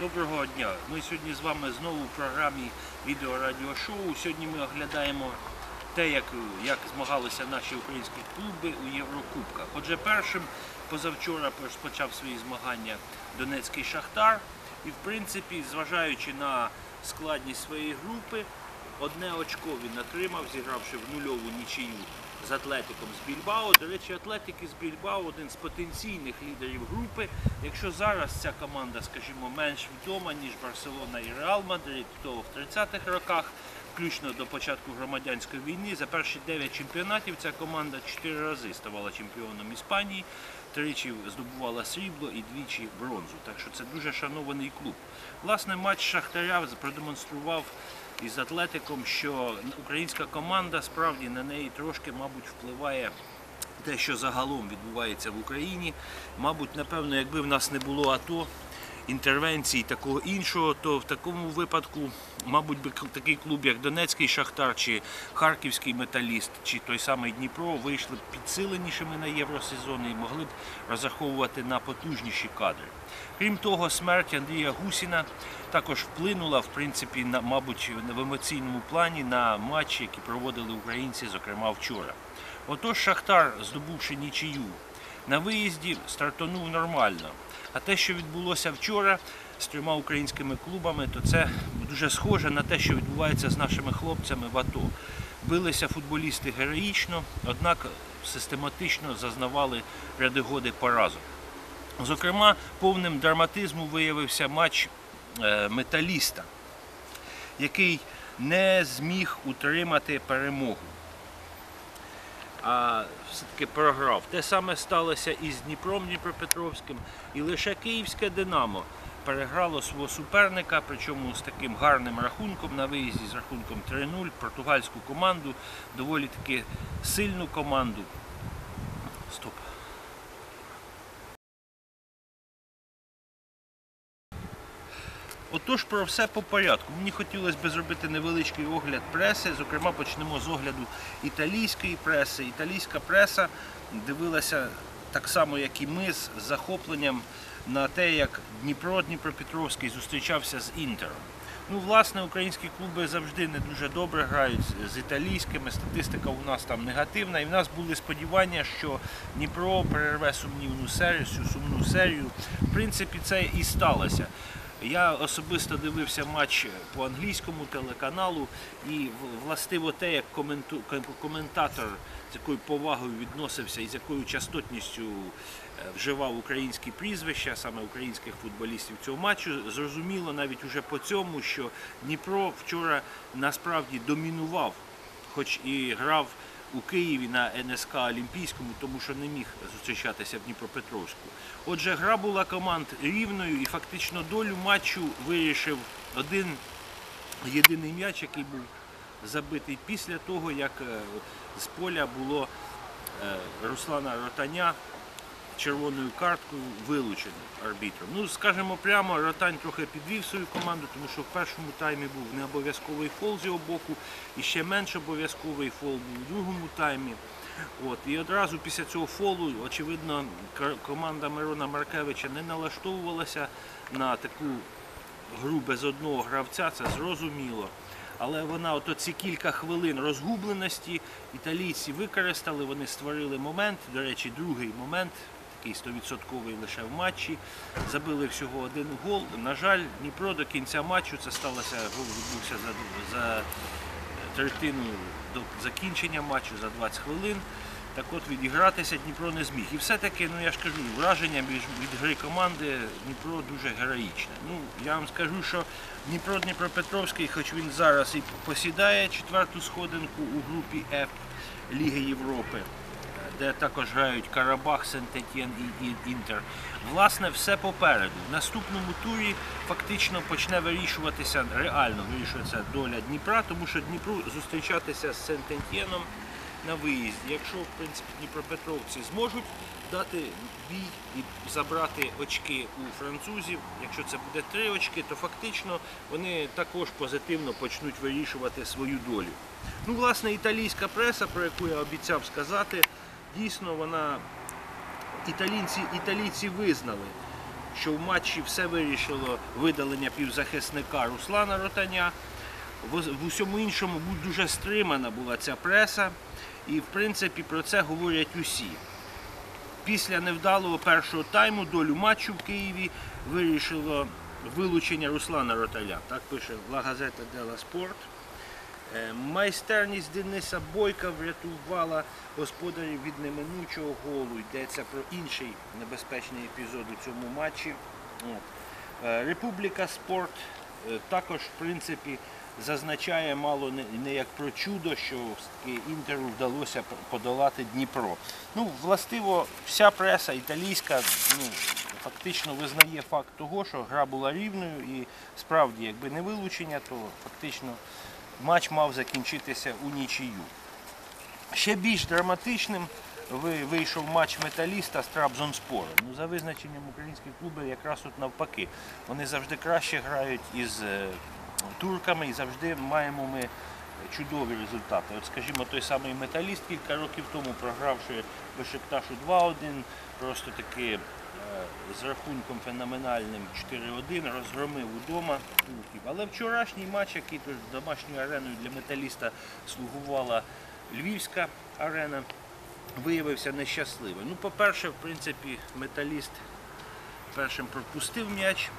Доброго дня. Ми сьогодні з вами знову в програмі відео-радіошоу. Сьогодні ми оглядаємо те, як, як змагалися наші українські клуби у Єврокубках. Отже, першим позавчора розпочав свої змагання Донецький Шахтар. І, в принципі, зважаючи на складність своєї групи, одне очко він отримав, зігравши в нульову нічию з Атлетиком з Більбао. До речі, Атлетики з Більбао один з потенційних лідерів групи. Якщо зараз ця команда, скажімо, менш відома, ніж Барселона і Реал Мадрид, то в 30-х роках, включно до початку громадянської війни, за перші 9 чемпіонатів ця команда 4 рази ставала чемпіоном Іспанії, тричі здобувала срібло і двічі бронзу. Так що це дуже шанований клуб. Власне, матч Шахтаря продемонстрував із Атлетиком, що українська команда справді на неї трошки, мабуть, впливає те, що загалом відбувається в Україні. Мабуть, напевно, якби в нас не було АТО, інтервенцій такого іншого, то в такому випадку, мабуть, би такий клуб, як Донецький Шахтар, чи Харківський металіст, чи той самий Дніпро вийшли б підсиленішими на євросезон і могли б розраховувати на потужніші кадри. Крім того, смерть Андрія Гусіна також вплинула, в принципі, на, мабуть, в емоційному плані на матчі, які проводили українці, зокрема вчора. Отож, Шахтар, здобувши нічию на виїзді, стартонув нормально. А те, що відбулося вчора з трьома українськими клубами, то це дуже схоже на те, що відбувається з нашими хлопцями в АТО. Билися футболісти героїчно, однак систематично зазнавали ряди годи поразок. Зокрема, повним драматизму виявився матч е, металіста, який не зміг утримати перемогу. А все-таки програв. Те саме сталося і з Дніпром Дніпропетровським, і лише Київське Динамо переграло свого суперника, причому з таким гарним рахунком на виїзді з рахунком 3-0, португальську команду, доволі таки сильну команду. Стоп. Отож, про все по порядку. Мені хотілося б зробити невеличкий огляд преси. Зокрема, почнемо з огляду італійської преси. Італійська преса дивилася так само, як і ми, з захопленням на те, як Дніпро Дніпропетровський зустрічався з Інтером. Ну, власне, українські клуби завжди не дуже добре грають з- італійськими. Статистика у нас там негативна. І в нас були сподівання, що Дніпро перерве сумнівну серію, сумну серію. В принципі, це і сталося. Я особисто дивився матч по англійському телеканалу, і властиво те, як коментатор з якою повагою відносився і з якою частотністю е, вживав українські прізвища, саме українських футболістів цього матчу, зрозуміло навіть уже по цьому, що Дніпро вчора насправді домінував, хоч і грав у Києві на НСК Олімпійському, тому що не міг зустрічатися в Дніпропетровську. Отже, гра була команд рівною і фактично долю матчу вирішив один єдиний м'яч, який був забитий після того, як е, з поля було е, Руслана Ротаня червоною карткою вилучено арбітром. Ну, скажімо прямо, Ротань трохи підвів свою команду, тому що в першому таймі був не обов'язковий фол з його боку, і ще менш обов'язковий фол був у другому таймі. От, і одразу після цього фолу, очевидно, команда Мирона Маркевича не налаштовувалася на таку гру без одного гравця, це зрозуміло. Але вона, от ці кілька хвилин розгубленості, італійці використали, вони створили момент. До речі, другий момент, такий 100% лише в матчі. Забили всього один гол. На жаль, Дніпро до кінця матчу це сталося, гол відбувся за, за третину до закінчення матчу за 20 хвилин. Так от відігратися Дніпро не зміг. І все-таки, ну я ж кажу, враження від гри команди Дніпро дуже героїчне. Ну, я вам скажу, що Дніпро Дніпропетровський, хоч він зараз і посідає четверту сходинку у групі F Ліги Європи, де також грають Карабах, Сент-Етєн і Інтер. Власне, все попереду. В наступному турі фактично почне вирішуватися, реально вирішується доля Дніпра, тому що Дніпру зустрічатися з Сент-Етєном на виїзді. Якщо в принципі Дніпропетровці зможуть дати бій і забрати очки у французів, якщо це буде три очки, то фактично вони також позитивно почнуть вирішувати свою долю. Ну, власне, італійська преса, про яку я обіцяв сказати, дійсно вона італійці, італійці визнали, що в матчі все вирішило видалення півзахисника Руслана Ротаня. В, усьому іншому дуже стримана була ця преса, і в принципі про це говорять усі. Після невдалого першого тайму долю матчу в Києві вирішило вилучення Руслана Роталя. Так пише La Gazzetta dello Sport. Е, Майстерність Дениса Бойка врятувала господарів від неминучого голу. Йдеться про інший небезпечний епізод у цьому матчі. Е, Републіка Спорт е, також, в принципі, зазначає мало не, як про чудо, що Інтеру вдалося подолати Дніпро. Ну, властиво, вся преса італійська ну, фактично визнає факт того, що гра була рівною і справді, якби не вилучення, то фактично матч мав закінчитися у нічию. Ще більш драматичним вийшов матч металіста з Трабзонспором. Ну, за визначенням українських клубів якраз тут навпаки. Вони завжди краще грають із е, турками і завжди маємо ми чудові результати. От, скажімо, той самий металіст кілька років тому, програвши Бешикташу 2-1, просто таки з рахунком феноменальним 4-1 розгромив удома турків. Але вчорашній матч, який тож домашньою ареною для металіста слугувала Львівська арена, виявився нещасливим. Ну, по-перше, в принципі, металіст першим пропустив м'яч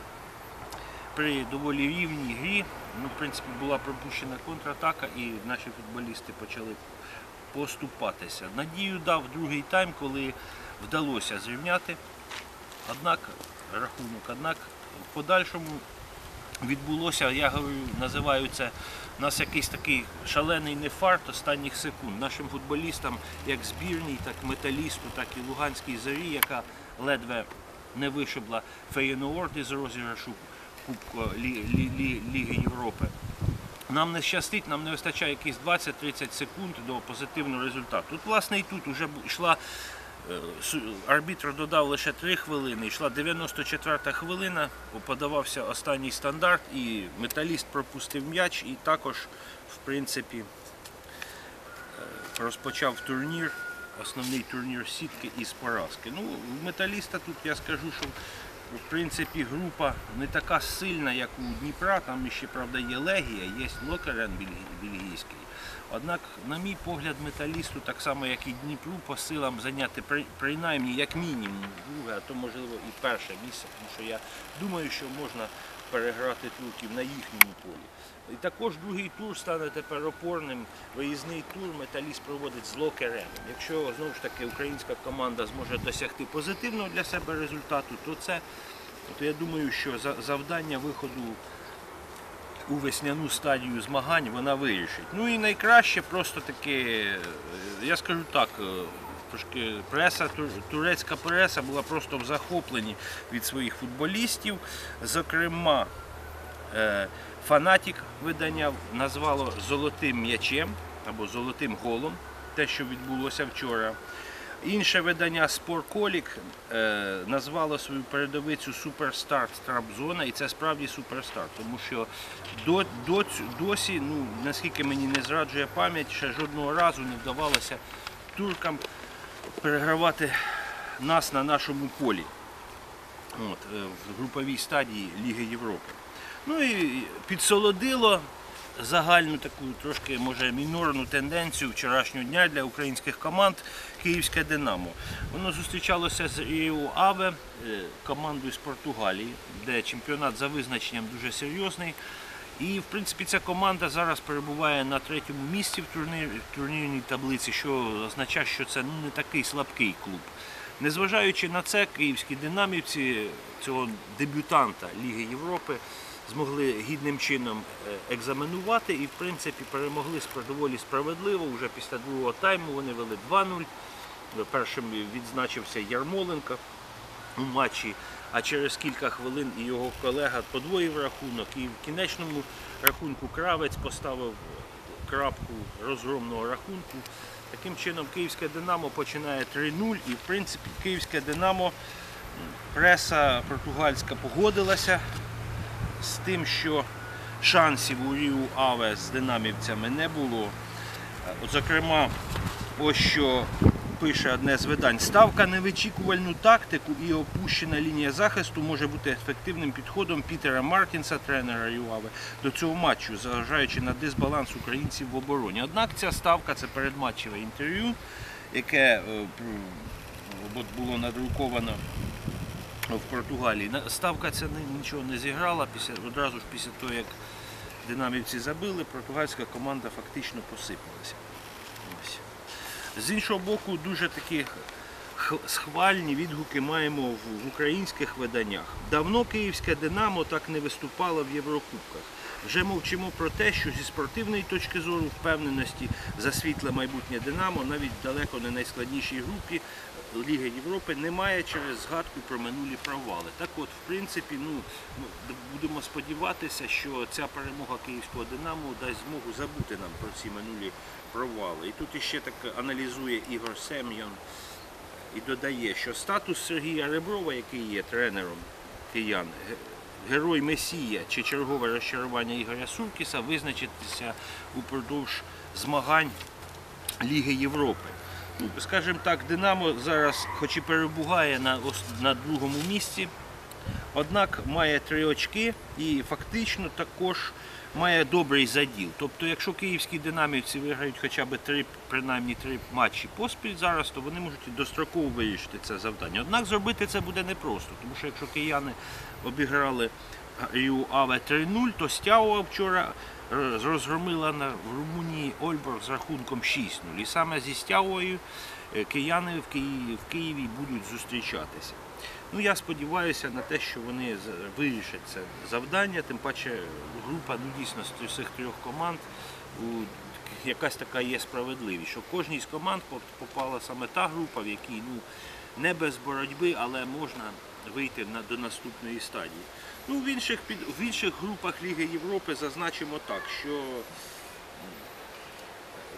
при доволі рівній грі. Ну, в принципі, була пропущена контратака і наші футболісти почали поступатися. Надію дав другий тайм, коли вдалося зрівняти. Однак рахунок, однак в подальшому відбулося, я говорю, називаю це у нас якийсь такий шалений нефарт останніх секунд. Нашим футболістам, як збірній, так металісту, так і Луганській зорі, яка ледве не вишибла Феєнуорд із розіграшу Кубку Лі- Лі- Лі- Ліги Європи. Нам не щастить, нам не вистачає якихось 20-30 секунд до позитивного результату. Тут, власне, і тут вже йшла. Е, Арбітр додав лише 3 хвилини, йшла 94-та хвилина, подавався останній стандарт, і металіст пропустив м'яч, і також, в принципі, е, розпочав турнір, основний турнір сітки із поразки. Ну, металіста тут я скажу, що в принципі група не така сильна, як у Дніпра. Там ще правда є Легія, є бельгі- бельгійський. Однак, на мій погляд, металісту, так само як і Дніпру, по силам зайняти при- принаймні як мінімум друге, а то можливо і перше місце, тому що я думаю, що можна переграти турків на їхньому полі. І також другий тур стане тепер опорним. Виїзний тур металіст проводить з Локереном. Якщо знову ж таки українська команда зможе досягти позитивного для себе результату, то це то я думаю, що за- завдання виходу у весняну стадію змагань вона вирішить. Ну і найкраще просто таки, е, я скажу так, е, трошки преса, турецька преса була просто в захопленні від своїх футболістів. Зокрема, е, фанатік видання назвало золотим м'ячем або золотим голом, те, що відбулося вчора. Інше видання Спорколік е, назвало свою передовицю Суперстар Трабзона, і це справді суперстар, тому що до, до, досі, ну, наскільки мені не зраджує пам'ять, ще жодного разу не вдавалося туркам перегравати нас на нашому полі от, е, в груповій стадії Ліги Європи. Ну і підсолодило загальну таку трошки може мінорну тенденцію вчорашнього дня для українських команд Київське Динамо. Воно зустрічалося з Аве, е, командою з Португалії, де чемпіонат за визначенням дуже серйозний. І в принципі ця команда зараз перебуває на третьому місці в турнір, в турнірній таблиці, що означає, що це ну, не такий слабкий клуб. Незважаючи на це, київські динамівці цього дебютанта Ліги Європи змогли гідним чином е, екзаменувати і в принципі перемогли доволі справедливо. Уже після другого тайму вони вели 2-0. Першим відзначився Ярмоленко у матчі, а через кілька хвилин і його колега подвоїв рахунок. І в кінечному рахунку Кравець поставив крапку розгромного рахунку. Таким чином Київське Динамо починає 3-0 і в принципі Київське Динамо преса португальська погодилася з тим, що шансів у Ріу Аве з динамівцями не було. Е, От, зокрема, ось що пише одне з видань, ставка на вичікувальну тактику і опущена лінія захисту може бути ефективним підходом Пітера Мартінса, тренера Юави, до цього матчу, зважаючи на дисбаланс українців в обороні. Однак ця ставка це передматчеве інтерв'ю, яке е, було надруковано в Португалії. Ставка ця нічого не зіграла. Після, одразу ж після того, як динамівці забили, португальська команда фактично посипалася. Ось. З іншого боку, дуже такі схвальні відгуки маємо в українських виданнях. Давно київське Динамо так не виступало в Єврокубках. Вже мовчимо про те, що зі спортивної точки зору впевненості за світле майбутнє Динамо навіть далеко не найскладнішій групі Ліги Європи немає через згадку про минулі провали. Так от, в принципі, ну, ну, будемо сподіватися, що ця перемога київського Динамо дасть змогу забути нам про ці минулі провали. І тут іще так аналізує Ігор Сем'ян і додає, що статус Сергія Реброва, який є тренером киян, герой Месія чи чергове розчарування Ігоря Суркіса визначитися упродовж змагань Ліги Європи. Скажімо так, Динамо зараз, хоч і перебуває на, на другому місці, однак має три очки і фактично також має добрий заділ. Тобто, якщо київські динамівці виграють хоча б три, принаймні три матчі поспіль зараз, то вони можуть достроково вирішити це завдання. Однак зробити це буде непросто, тому що якщо кияни обіграли Ріу Аве 3-0, то Стяуа вчора розгромила на, Румунії Ольборг з рахунком 6-0. І саме зі Стяуою е, кияни в Києві, в Києві будуть зустрічатися. Ну, я сподіваюся на те, що вони вирішать це завдання, тим паче група ну, дійсно з цих трьох команд якась така є справедливість, що кожній з команд попала саме та група, в якій ну, не без боротьби, але можна вийти на, до наступної стадії. Ну, в, інших, під, в інших групах Ліги Європи зазначимо так, що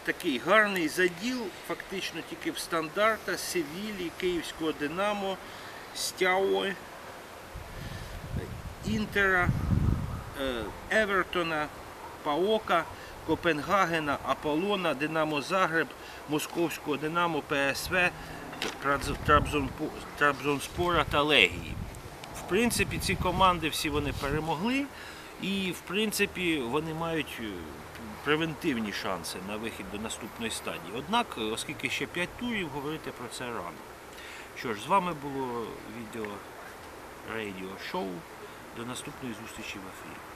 такий гарний заділ фактично тільки в стандарта, Севілі, Київського Динамо, Стяуи, Інтера, е, Евертона, Паока, Копенгагена, Аполлона, Динамо Загреб, Московського Динамо, ПСВ, Трабзонспора та Легії. В принципі, ці команди всі вони перемогли, і в принципі вони мають е, превентивні шанси на вихід до наступної стадії. Однак, е, оскільки ще 5 турів, говорити про це рано. Що ж, з вами було відео радіо шоу. До наступної зустрічі в ефірі.